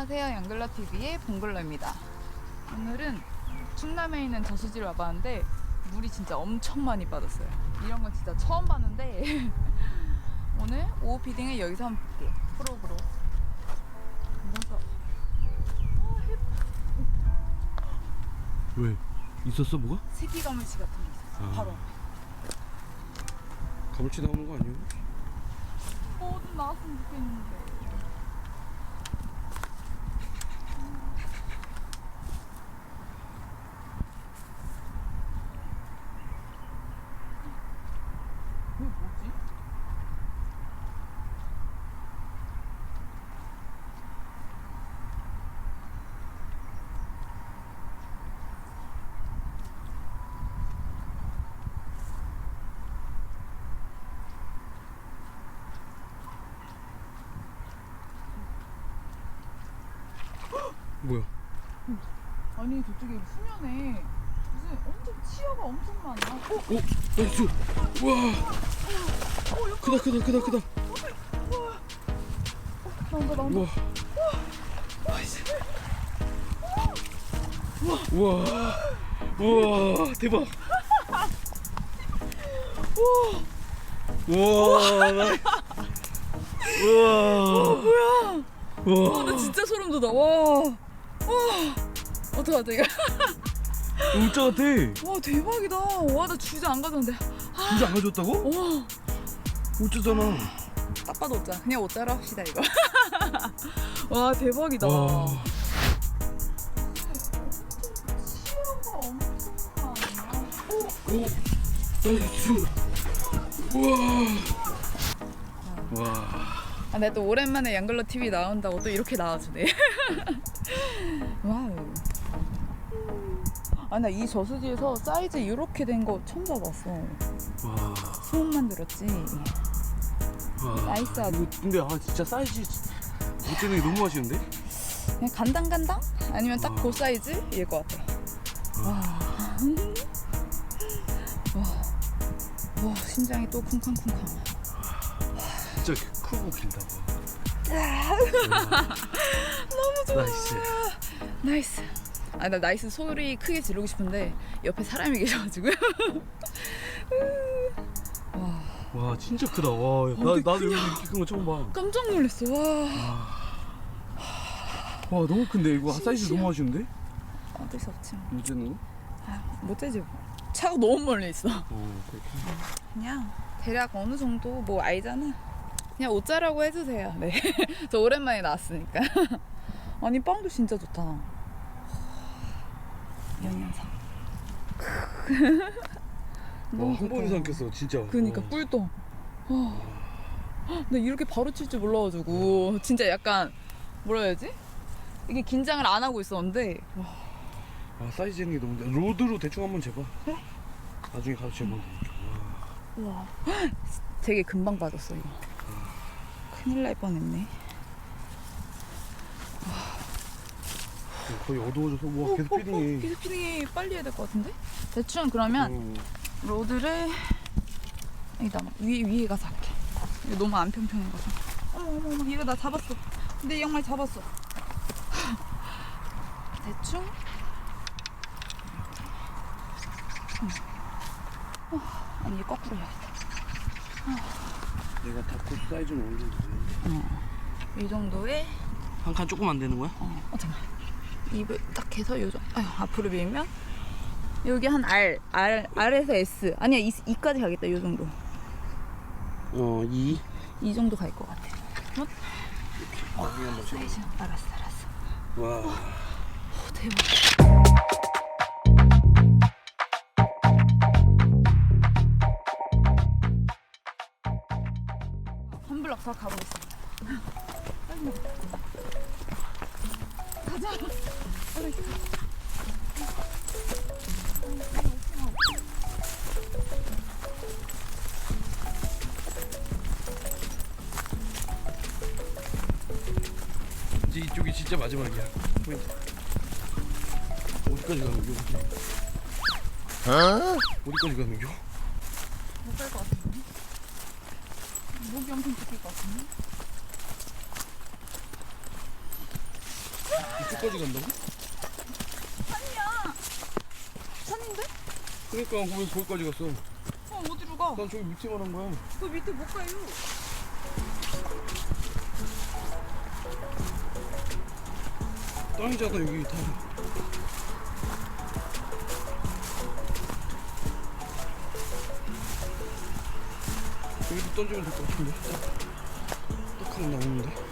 안녕하세요. 양글라TV의 봉글러입니다. 오늘은 충남에 있는 저수지를 와봤는데 물이 진짜 엄청 많이 빠졌어요. 이런 건 진짜 처음 봤는데 오늘 오후 피딩을 여기서 한번 볼게요. 프로브로. 뭔가 왜? 있었어 뭐가? 새끼 가물치 같은 게 있었어. 아. 바로. 가물치 나오는 거 아니에요? 어, 좀 나왔으면 좋겠는데. 이게 뭐지? 뭐야? 아니 저쪽에 수면에 무슨 엄청 치어가 엄청 많아. 어? 오! 나이스! 우와! 크다 크다 크다 크다 나온다 나온다. 우와 우와 우와 대박 우와 나- 우와 뭐야? 우와 와, 나 진짜 소름 돋아. 와. 와. 어떡하지 이거? 울자 같아 와 대박이다. 와 나 주제 안 가져왔는데. 진짜 안 가져왔다고? 와. 울자잖아 딱 봐도 옷자. 그냥 옷자로 합시다 이거. 와 대박이다. 와. 오! 나이스 우와 와 아, 내가 또 오랜만에 양글러 TV 나온다고 또 이렇게 나와주네. 와우. 아, 나 이 저수지에서 사이즈 이렇게 된 거 처음 봐봤어. 와. 소문만 들었지. 와. 나이스하다. 이거 근데 아 진짜 사이즈 못 재는 게 너무 아쉬운데? 그냥 간당간당? 아니면 딱 와. 그 사이즈 일 것 같아. 와. 와. 와, 심장이 또 쿵쾅쿵쾅. 진짜 크고 길다 너무 좋아. 나이스 나이스. 아, 나 나이스 소리 크게 지르고 싶은데 옆에 사람이 계셔가지고. 와, 와 진짜 크다 와 나. 나도 여기 이렇게 큰 거 처음 봐와 깜짝 놀랐어. 와. 너무 큰데 이거 사이즈. 너무 아쉬운데? 어쩔 수 없지. 뭐. 못 재는 거? 아, 못 되지. 뭐. 차가 너무 멀리 있어. 어 그렇게 그냥 대략 어느 정도 뭐 알잖아. 그냥 옷자라고 해주세요. 네. 저 오랜만에 나왔으니까. 아니 빵도 진짜 좋다. 영양사. 너무 번에 좋다. 삼켰어 진짜 그니까 와. 꿀떡. 와. 나 이렇게 바로 칠 줄 몰라가지고 진짜 약간 뭐라 해야지? 이게 긴장을 안 하고 있었는데 와, 아 사이즈 재는 게 너무 로드로 대충 한번 재봐 네? 나중에 가서 재보면 와. 되게 금방 빠졌어 이거. 큰일 날 뻔했네. 거의 어두워져서 와 계속 피딩해 계속 피딩이 빨리 해야 될 것 같은데? 대충 그러면 음. 로드를 여기다 막 위에 위에 가서 할게. 이거 너무 안 평평해가지고. 어머 어머 어머 이거 나 잡았어. 내 양말 잡았어. 대충. 음. 어, 아니 이거 거꾸로 해야겠다. 내가 다코 사이즈는 올리는데 이 정도의 한칸 조금 안 되는 거야? 어, 어 잠깐. 입을 딱 해서 요 정도. 아유, 앞으로 밀면 여기 한 R, R, R에서 S. 아니야, 이, 이까지 가겠다. 요 정도. 어 2. 이 정도 갈 것 같아. 사이즈. 알았어, 알았어. 와 오, 대박. 진짜 마지막이야. 포인트. 어디까지 가는 겨? 어디까지 가는 겨? 못갈것 같은데? 목이 엄청 찍힐 것 같은데? 이쪽까지 간다고? 산이야. 산인데? 그러니까 왜 거기까지 갔어? 어 어디로 가? 난 저기 밑에만 한 거야. 그 밑에 못 가요. 땅이잖아 여기 다. 여기도 던지면 될 것 같은데. 딱 하나 나오는데.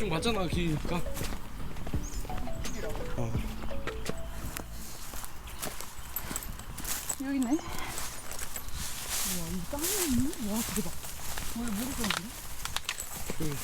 좀 맞잖아. 어. 여기네. 우와 이 땅이 있네. 와 대박. 왜 물이 떨어지네? 여기, 여기.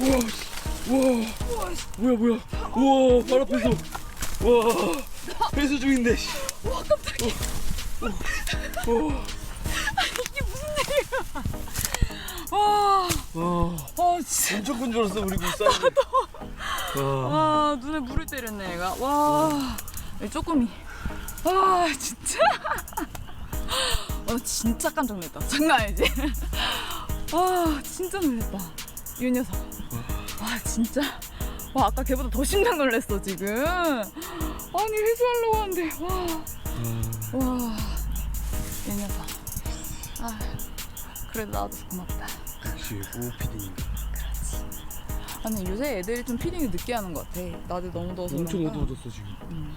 우와, 씨. 우와, 뭐야, 뭐야, 우와, 발 앞에서, 와, 회수 중인데, 씨. 와 깜짝이야. 우와, 이게 무슨 일이야? 와. 와, 아 진짜. 엄청 큰 줄 알았어, 우리 굴 와, 와 눈에 물을 때렸네 얘가. 와. 이 쪼꼬미. 와 진짜? 와 진짜 깜짝 놀랐다. 장난 아니지? 와 진짜 놀랬다. 이 녀석 와 진짜 와 아까 걔보다 더 심장 놀랐어 지금 아니 회수하려고 하는데 와와이 녀석 아 그래도 나와줘서 고맙다 역시 오 피디인가. 아니 요새 애들이 좀 피딩을 늦게 하는 것 같아 낮에 너무 더워서 엄청 그런가. 어두워졌어 지금.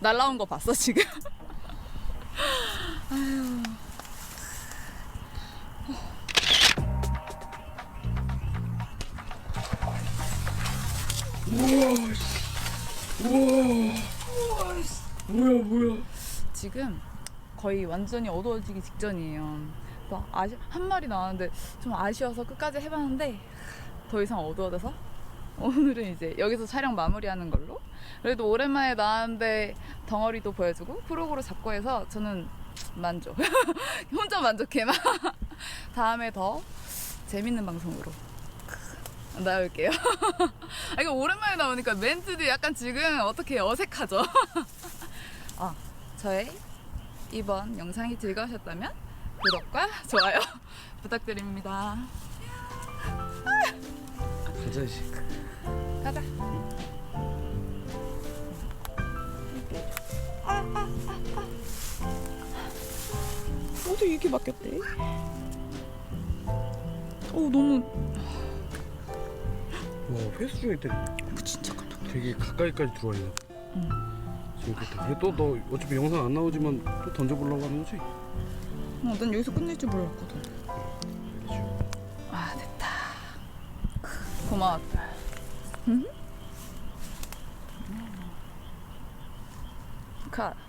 날라온 거 봤어 지금? 아유. 우와, 씨. 우와, 뭐야, 뭐야. 지금 거의 완전히 어두워지기 직전이에요. 그래서 아쉬, 한 마리 나왔는데 좀 아쉬워서 끝까지 해봤는데 더 이상 어두워져서 오늘은 이제 여기서 촬영 마무리하는 걸로. 그래도 오랜만에 나왔는데 덩어리도 보여주고 프로그로 잡고 해서 저는 만족. 혼자 만족해만. 다음에 더 재밌는 방송으로 나올게요. 아, 이거 오랜만에 나오니까 멘트도 약간 지금 어떻게 어색하죠? 아, 저의 이번 영상이 즐거우셨다면 구독과 좋아요 부탁드립니다. 가자, 씨. 가자. 어디 이렇게 바뀌었대? 어 너무 와, 회수 중일 때 진짜 깜짝 되게 가까이까지 들어와 있네. 응. 재밌겠다. 그래 또너 어차피 영상 안 나오지만 또 던져보려고 하는 거지? 어, 난 여기서 끝낼 줄 몰랐거든. 아 됐다. 고마웠다. 응? 컷.